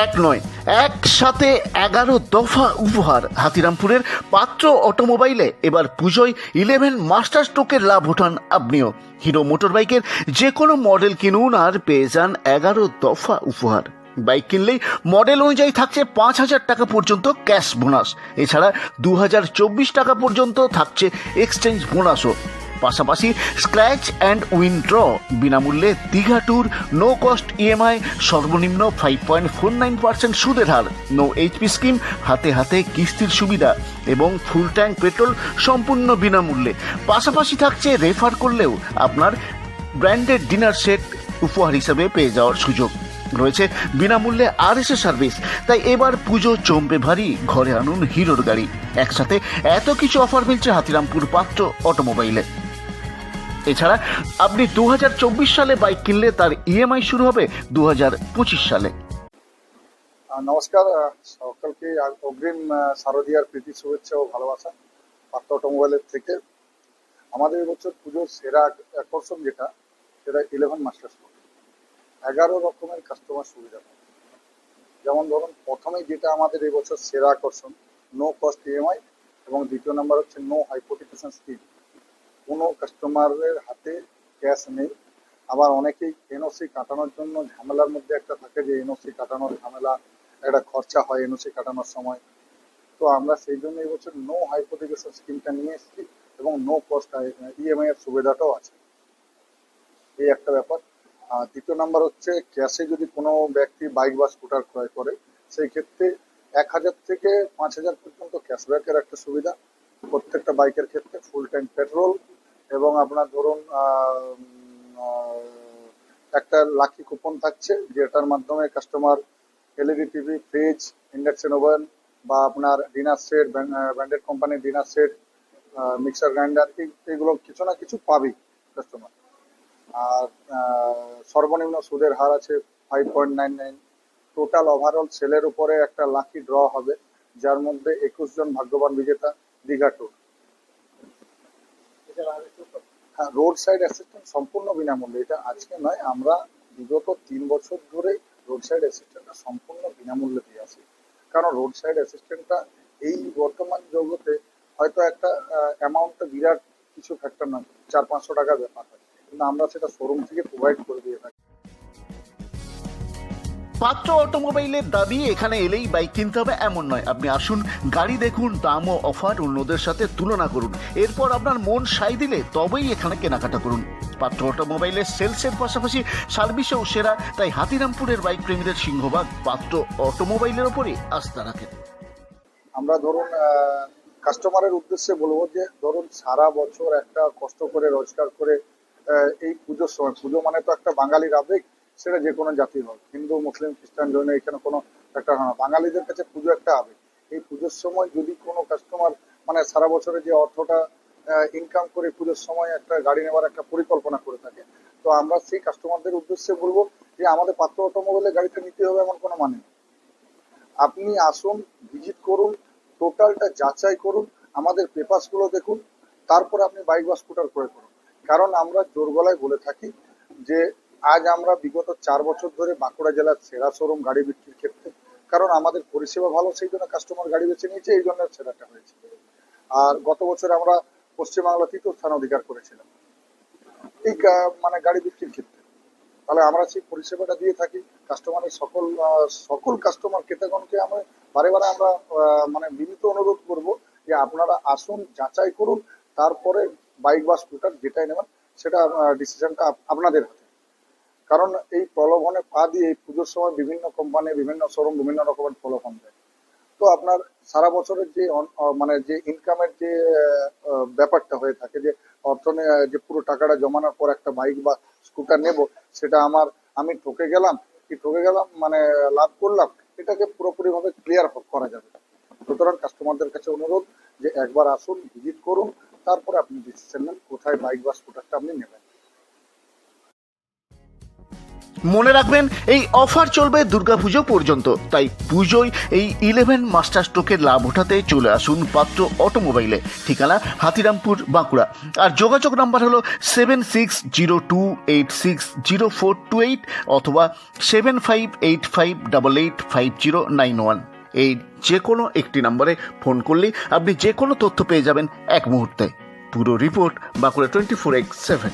এক নয়, একসাথে এগারো দফা উপহার হাতিরামপুরের পাত্র অটোমোবাইলে। এবার পুজোয় ইলেভেন মাস্টার স্ট্রোকের লাভ ওঠান আপনিও। হিরো মোটরবাইকের যে কোনো মডেল কিনুন আর পেয়ে যান এগারো দফা উপহার। বাইক কিনলেই মডেল অনুযায়ী থাকছে পাঁচ হাজার টাকা পর্যন্ত ক্যাশ বোনাস। এছাড়া দু হাজার চব্বিশ টাকা পর্যন্ত থাকছে এক্সচেঞ্জ বোনাসও। পাশাপাশি স্ক্র্যাচ অ্যান্ড উইনড্র বিনামূল্যে Digha tour no cost EMI সর্বনিম্ন five point four nine percent সুদের হার। নো এইচপি স্কিম হাতে হাতে কিস্তির সুবিধা। এবং ফুল ট্যাঙ্ক পেট্রোল সম্পূর্ণ বিনামূল্যে। পাশাপাশি থাকছে রেফার করলেও আপনার ব্র্যান্ডেড ডিনার সেট উপহার হিসেবে পেয়ে যাওয়ার সুযোগ। রয়েছে বিনামূল্যে আর এস সার্ভিস তাই এবার পুজো চমবে ভারী, ঘরে আনুন হিরোর গাড়ি। একসাথে এত কিছু অফার মিলছে হাতিরামপুর পাত্র অটোমোবাইলে। এছাড়া আপনি দু হাজার চব্বিশ সালে বাইক কিনলে তার ইএমআই শুরু হবে দু হাজার পঁচিশ সালে। নমস্কার সকলকে অগ্রিম শারদীয়ার প্রীতি, শুভেচ্ছা ও ভালোবাসা পাত্র অটোমোবাইলের থেকে। আমাদের এবছর পুজোর সেরা আকর্ষণ যেটা, সেটা ইলেভেন মাস্টার স্টোর এগারো রকমের কাস্টমার সুবিধা। যেমন ধরুন, প্রথমে যেটা আমাদের এবছর সেরা আকর্ষণ নো কস্ট ইএমআই এবং দ্বিতীয় নাম্বার হচ্ছে নো হাইপোটিকেশন স্কিম কোনো কাস্টমারের হাতে ক্যাশ নেই। আবার অনেকেই এনওসি কাটানোর জন্য ঝামেলার মধ্যে একটা থাকে যে এনওসি কাটানোর ঝামেলা, একটা খরচা হয় এনওসি কাটানোর সময়। তো আমরা সেই জন্য এবছর নো হাইপোথিকেশন স্কিমটা নিয়ে এসেছি এবং নো কস্ট ইএমআই এর সুবিধাটাও আছে। এই একটা ব্যাপার। আর দ্বিতীয় নাম্বার হচ্ছে ক্যাশে যদি কোনো ব্যক্তি বাইক বা স্কুটার ক্রয় করে, সেই ক্ষেত্রে এক হাজার থেকে পাঁচ হাজার পর্যন্ত ক্যাশব্যাকের একটা সুবিধা। প্রত্যেকটা বাইকের ক্ষেত্রে ফুল ট্যাঙ্ক পেট্রোল আপনার ধরুন একটা লাকি কুপন থাকছে, যেটার মাধ্যমে customer LED TV fridge induction oven বা আপনার ডিনার সেট ব্র্যান্ডেড কোম্পানির ডিনার সেট মিক্সার গ্রাইন্ডার এগুলো কিছু না কিছু পাবেই কাস্টমার আর সর্বনিম্ন সুদের হার আছে five point nine nine total overall সেলের উপরে একটা লাকি ড্র হবে, যার মধ্যে একুশ জন ভাগ্যবান বিজেতা দীঘা হ্যাঁ রোড সাইড অ্যাসিস্ট্যান্ট সম্পূর্ণ বিনামূল্যে। এটা আজকে নয়, আমরা বিগত তিন বছর ধরে রোড সাইড অ্যাসিস্ট্যান্টটা সম্পূর্ণ বিনামূল্যে দিয়ে আসি। কারণ রোড সাইড অ্যাসিস্ট্যান্টটা এই বর্তমান জগতে হয়তো একটা অ্যামাউন্টটা বিরাট কিছু ফ্যাক্টর নয়, চার পাঁচশো টাকার ব্যাপার। হয় কিন্তু আমরা সেটা শোরুম থেকে প্রোভাইড করে দিয়ে পাত্র অটোমোবাইলের দাবি, এখানে এলেই বাইক কিনতে হবে, এমন নয়। আপনি আসুন, গাড়ি দেখুন, দাম ও অফার অন্যদের সাথে তুলনা করুন। এরপর আপনার মন সাই দিলে তবেই এখানে কেনাকাটা করুন। পাত্র অটোমোবাইলের সেলসের পাশাপাশি সার্ভিসেও সেরা, তাই হাতিরামপুরের বাইক প্রেমীদের সিংহভাগ পাত্র অটোমোবাইলের ওপরই আস্থা রাখেন। আমরা ধরুন কাস্টমারের উদ্দেশ্যে বলব যে, ধরুন, সারা বছর একটা কষ্ট করে, রোজগার করে এই পুজোর সময়, পুজো মানে তো একটা বাঙালির আবেগ। সেটা যে কোনো জাতির হোক, হিন্দু, মুসলিম, খ্রিস্টান, জৈন, এখানে কোনো একটা, হয় না বাঙালিদের কাছে পুজো একটা আবেগ এই পুজোর সময় যদি কোনো কাস্টমার মানে সারা বছরে যে অর্থটা ইনকাম করে পুজোর সময় একটা গাড়ি নেওয়ার একটা পরিকল্পনা করে থাকে, তো আমরা সেই কাস্টমারদের উদ্দেশ্যে বলব যে আমাদের পাত্র অটোমোবাইলে গাড়িটা নিতে হবে এমন কোনো মানে আপনি আসুন ভিজিট করুন টোটালটা যাচাই করুন, আমাদের পেপারসগুলো দেখুন, তারপর আপনি বাইক বা স্কুটার ক্রয় করুন। কারণ আমরা জোর গলায় বলে থাকি যে আজ আমরা বিগত চার বছর ধরে বাঁকুড়া জেলার সেরা শোরুম গাড়ি বিক্রির ক্ষেত্রে, কারণ আমাদের পরিষেবা ভালো, সেই জন্য কাস্টমার গাড়ি বেছে নিয়েছে, এই জন্য সেরাটা হয়েছে। আর গত বছর আমরা পশ্চিমবাংলা তৃতীয় স্থান অধিকার করেছিলাম। এই মানে গাড়ি বিক্রির ক্ষেত্রে। তাহলে আমরা সেই পরিষেবাটা দিয়ে থাকি কাস্টমারের সকল সকল কাস্টমার ক্রেতাগণকে আমরা বারে বারে আমরা মানে বিনীত অনুরোধ করব যে আপনারা আসুন, যাচাই করুন, তারপরে বাইক বা স্কুটার যেটাই নেবেন, সেটা ডিসিশনটা আপনাদের হাতে। কারণ এই প্রলোভনে পা দিয়ে পুজোর সময় বিভিন্ন কোম্পানি বিভিন্ন শোরুম বিভিন্ন রকমের প্রলোভন দেয়। তো আপনার সারা বছরের যে মানে যে ইনকামের যে ব্যাপারটা হয়ে থাকে যে অর্থনে যে পুরো টাকাটা জমানোর পর একটা বাইক বা স্কুটার নেব, সেটা আমার, আমি ঠকে গেলাম। কি ঠকে গেলাম? মানে লাভ করলাম? এটাকে পুরোপুরিভাবে ক্লিয়ার করা যাবে। সুতরাং কাস্টমারদের কাছে অনুরোধ যে একবার আসুন ভিজিট করুন, তারপরে আপনি ডিসিশন নেন কোথায় বাইক বা স্কুটারটা আপনি নেবেন। মনে রাখবেন, এই অফার চলবে দুর্গাপুজো পর্যন্ত। তাই পুজোয় এই ইলেভেন মাস্টার স্ট্রোকের লাভ ওঠাতে চলে আসুন পাত্র অটোমোবাইলে ঠিকানা হাতিরামপুর, বাঁকুড়া। আর যোগাযোগ নাম্বার হলো seven six zero two eight six zero four two eight অথবা seven five eight five double eight five zero nine one এই যে কোনো একটি নম্বরে ফোন করলেই আপনি যে কোনো তথ্য পেয়ে যাবেন এক মুহূর্তে। পুরো report Bankura twenty four X seven